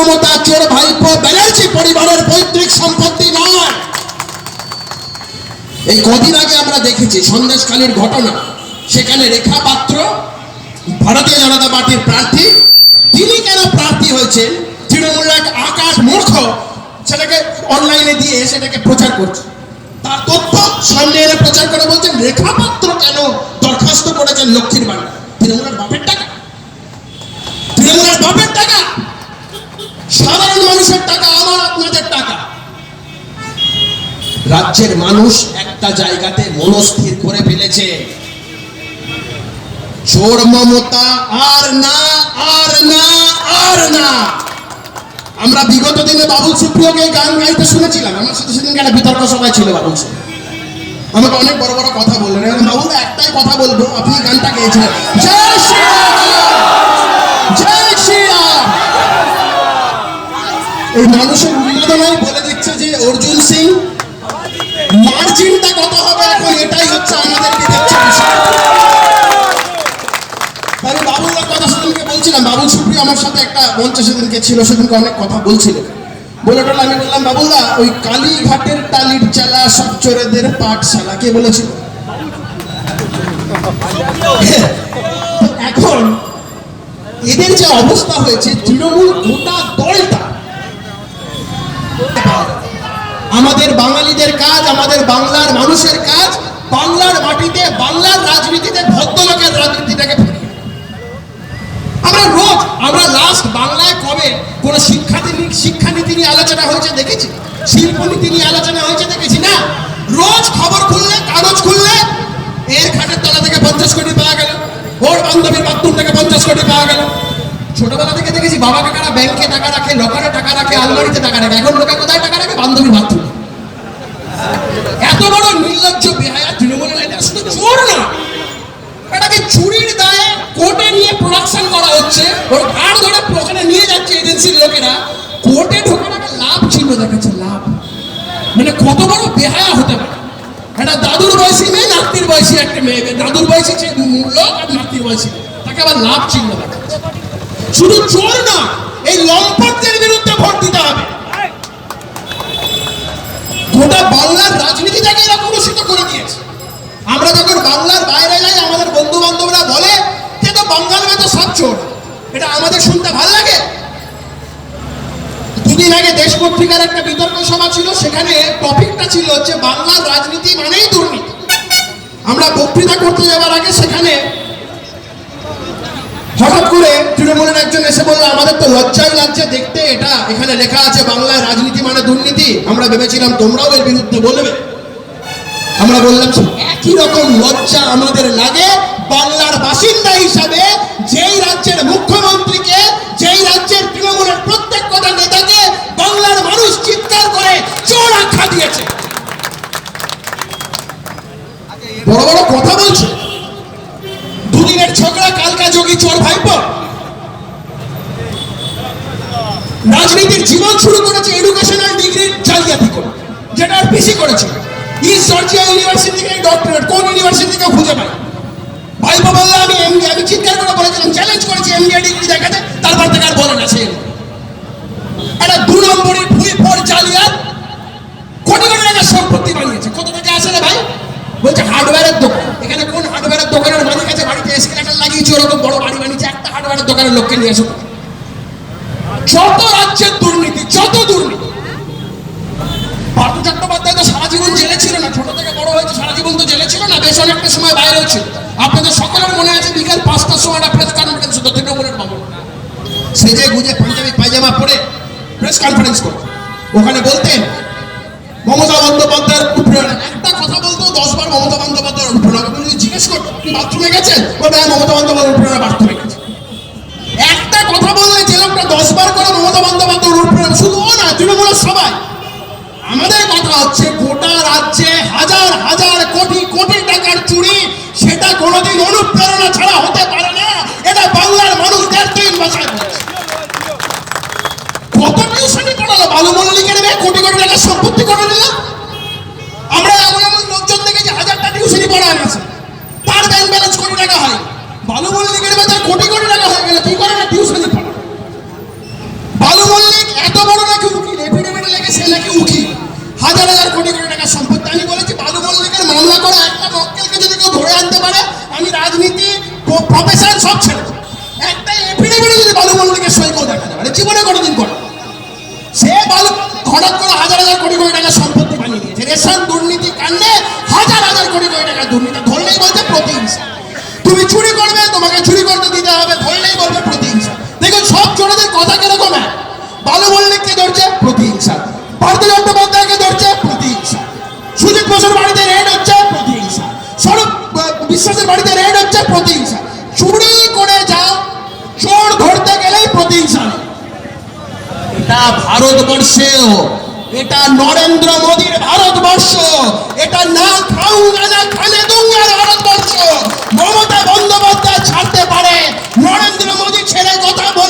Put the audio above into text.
মমতা চোর ভাইপো ব্যানার্জি পরিবারের পৈতৃক সম্পত্তি নয়। এই কদিন আগে আমরা দেখেছি সন্দেশখালীর ঘটনা। সেখানে রেখা পাত্র ভারতীয় জনতা পার্টির প্রার্থী, তিনি কেন প্রার্থী হয়েছেন? তৃণমূলের এক আকাশ মূর্খ সেটাকে অনলাইনে দিয়ে সেটাকে প্রচার করছে। তার তথ্য সামনে এনে প্রচার করে বলছেন রেখা পাত্র কেন দরখাস্ত করেছেন লক্ষ্মীর ভান্ডার তৃণমূলের বাপের টাকা। তৃণমূলের বাপের টাকা। সাধারণ মানুষের টাকা, আমার আপনাদের টাকা। রাজ্যের মানুষ একটা জায়গাতে মনস্থির করে ফেলেছে। চোর মমতা, আর না আর না আর না। আমরা বিগত দিনে বাবুল সুপ্রিয়কে গান গাইতে শুনেছিলাম। আমার সাথে সেদিন একটা বিতর্ক সবাই ছিল বাবুল সুপ্রিয়। আমাকে অনেক বড় বড় কথা বললেন। বাবুল, একটাই কথা বলব, আপনি গানটা গেয়েছিলেন। জয় এই মানুষের উন্মাদনায় বলে দিচ্ছে যে অর্জুন সিং মার্জিনটা কত হবে এখন এটাই হচ্ছে আমাদেরকে দেখছে আমি বাবুলের কথা সেদিনকে বলছিলাম, বাবুল সুপ্রিয় আমার সাথে একটা সেদিনকে ছিল, সেদিনকে অনেক কথা বলছিল। বলে টোলে আমি বললাম ওই কালীঘাটের টালির চালা সব চোরেদের পাঠশালা, কে বলেছিল? এখন এদের যে অবস্থা হয়েছে, তৃণমূল গোটা দলটা আমাদের বাঙালিদের কাজ আমাদের বাংলার মানুষের কাজ, বাংলার মাটিতে, বাংলার রাজনীতিতে ভদ্রলোকের রাজনীতিটাকে আমরা রোজ, আমরা লাস্ট বাংলায় কবে কোন শিক্ষানীতি শিক্ষানীতি নিয়ে আলোচনা হয়েছে দেখেছি? শিল্পনীতি নিয়ে আলোচনা হয়েছে দেখেছি না? রোজ খবর খুললে, কাগজ খুললে, এর খাটের তলা থেকে পঞ্চাশ কোটি পাওয়া গেল। ওর বান্ধবীর বাথরুম থেকে পঞ্চাশ কোটি পাওয়া গেল। ছোটবেলা থেকে দেখেছি বাবা কাকারা ব্যাংকে টাকা রাখে লকারে টাকা রাখে, আলমারিতে টাকা রাখে। এখন লোকে কোথায় টাকা রাখে? বান্ধবীর বাথরুম চিহ্ন দেখাচ্ছে লাভ। মানে কত বড় বেহায়া হতে পারে। একটা দাদুর বয়সী মেয়ে, নাতির বয়সী একটা মেয়ে। দাদুর বয়সী যে লোক আর নাতির বয়সী তাকে আবার লাভ চিহ্ন শুধু চোর না, এই লম্পটদের বিরুদ্ধে ভোট দিতে হবে। গোটা বাংলার রাজনীতিটাকে এরা কলুষিত করে দিয়েছে। আমরা যখন বাংলার বাইরে যাই, আমাদের বন্ধু বান্ধবরা বলে যে তো বাঙাল মেয়ে তো সব চোর? এটা আমাদের দুদিন আগে দেশ পত্রিকার একটা বিতর্ক সভা ছিল, সেখানে টপিকটা ছিল হচ্ছে বাংলার রাজনীতি মানেই দুর্নীতি। আমরা বক্তৃতা করতে যাওয়ার আগে সেখানে হঠাৎ করে তৃণমূলের একজন এসে বলল, আমাদের তো লজ্জাই লাগছে দেখতে, এটা এখানে লেখা আছে বাংলায় রাজনীতি মানে দুর্নীতি। আমরা ভেবেছিলাম, তোমরাও এর বিরুদ্ধে বলবে। আমরা বললাম একই রকম লজ্জা আমাদের লাগে, বাংলার বাসিন্দা হিসাবে বড় বড় কথা বলছে। দুদিনের ঝগড়া, কালকা যোগী চোর ভাইপো। রাজনীতির জীবন শুরু করেছে এডুকেশনাল ডিগ্রির জালিয়াতি করে, যেটা আর পিসি করেছে। ইস্ট জর্জিয়া ইউনিভার্সিটি থেকে ডক্টরেট কোন ইউনিভার্সিটি থেকে খুঁজে পাই ভাইপো বলল, আমি এমডি আমি চিৎকার করে বলেছিলাম চ্যালেঞ্জ করেছি এমবিএ ডিগ্রি দেখাতে, তারপর থেকে আর বলে না সে একটা দু নম্বরের ভুই পর জালিয়াত কোটি কোটি টাকার সম্পত্তি বানিয়েছে কত টাকা আছে রে ভাই বলছে হার্ডওয়্যারের দোকান এখানে কোন হার্ডওয়্যারের দোকানের মালিক আছে বাড়িতে এসকেলেটার লাগিয়েছে ওরকম বড় বাড়ি বানিয়েছে, একটা হার্ডওয়্যারের দোকানের লোককে নিয়ে এসো। যত রাজ্যের দুর্নীতি, যত দুর্নীতি। চট্টোপাধ্যায় তো সারা জেলে ছিল না, ছোট থেকে বড় হয়েছে তো জেলে না, বেশ অনেকটা সময় বাইরেও ছিল আপনাদের সকলের মনে আছে বিকাল পাঁচটার সময় একটা প্রেস কনফারেন্স হতো, তৃণমূলের ভবন সেজে গুজে পাঞ্জাবি, পায়জামা পরে প্রেস কনফারেন্স করতো ওখানে বলতেন, মমতা বন্দ্যোপাধ্যায়ের কথা দশ বার মমতা বন্দ্যোপাধ্যায়ের আপনি যদি জিজ্ঞেস করতো আপনি বাথরুমে গেছেন? হ্যাঁ মমতা বন্দ্যোপাধ্যায়ের উৎপ্রেরণা বাথরুমে গেছে। একটা কথা বললে যে লোকটা দশ বার করে মমতা বন্দ্যোপাধ্যায়ের উৎপ্রেরণা শুধু ও না, তৃণমূলের সবাই। আমাদের কথা হচ্ছে, গোটা রাজ্যে হাজার হাজার কোটি কোটি টাকার চুরি, সেটা কোনোদিন অনুপ্রেরণা ছাড়া হতে পারে না। এটা বাংলার মানুষ দেড় ভাষায় বলছে। কত টিউশনি পড়ালো? বালু মেয়ে কোটি কোটি টাকার সম্পত্তি করে নিল তার ব্যাংক ব্যালেন্স কোটি টাকা হয়? কোটি কোটি টাকা হয়ে গেলে করে না এত বড় নাকি লেগে সে নাকি হাজার হাজার কোটি কোটি টাকা সম্পত্তি। আমি বলেছি মামলা করা একটা মক্কেলকে যদি কেউ ধরে আনতে পারে, আমি রাজনীতি প্রফেশন সব ছেড়ে একটা এফিডেভিটে যদি ভালো মল্লিকের সই করে দেখাতে মানে পারে জীবনে কোনোদিন করে সে বালু, হঠাৎ করে হাজার হাজার কোটি কোটি টাকা সম্পত্তি বানিয়ে দিয়েছে। রেশন দুর্নীতি কাণ্ডে হাজার হাজার কোটি কোটি টাকা দুর্নীতি। ধরলেই বলছে প্রতিহিংসা। তুমি চুরি করবে, তোমাকে চুরি করতে দিতে হবে, ধরলেই বলবে প্রতিহিংসা। দেখুন, সব চোরদের কথা কীরকম এক? বালু মল্লিককে ধরছে? প্রতিহিংসা। পার্থ চট্টোপাধ্যায়কে ধরছে? প্রতিহিংসা। সুজিত বসুর বাড়িতে রেড হচ্ছে? প্রতিহিংসা। স্বরূপ বিশ্বাসের বাড়িতে রেড হচ্ছে? প্রতিহিংসা। চুরি করে যাও, চোর ধরতে গেলেই প্রতিহিংসা। এটা ভারতবর্ষেও এটা নরেন্দ্র মোদীর ভারতবর্ষ। এটা না খাউঙ্গা না খানে দুঙ্গার ভারতবর্ষ। মমতা বন্দ্যোপাধ্যায় ছাড়তে পারে, নরেন্দ্র মোদী ছেড়ে কথা বলবে না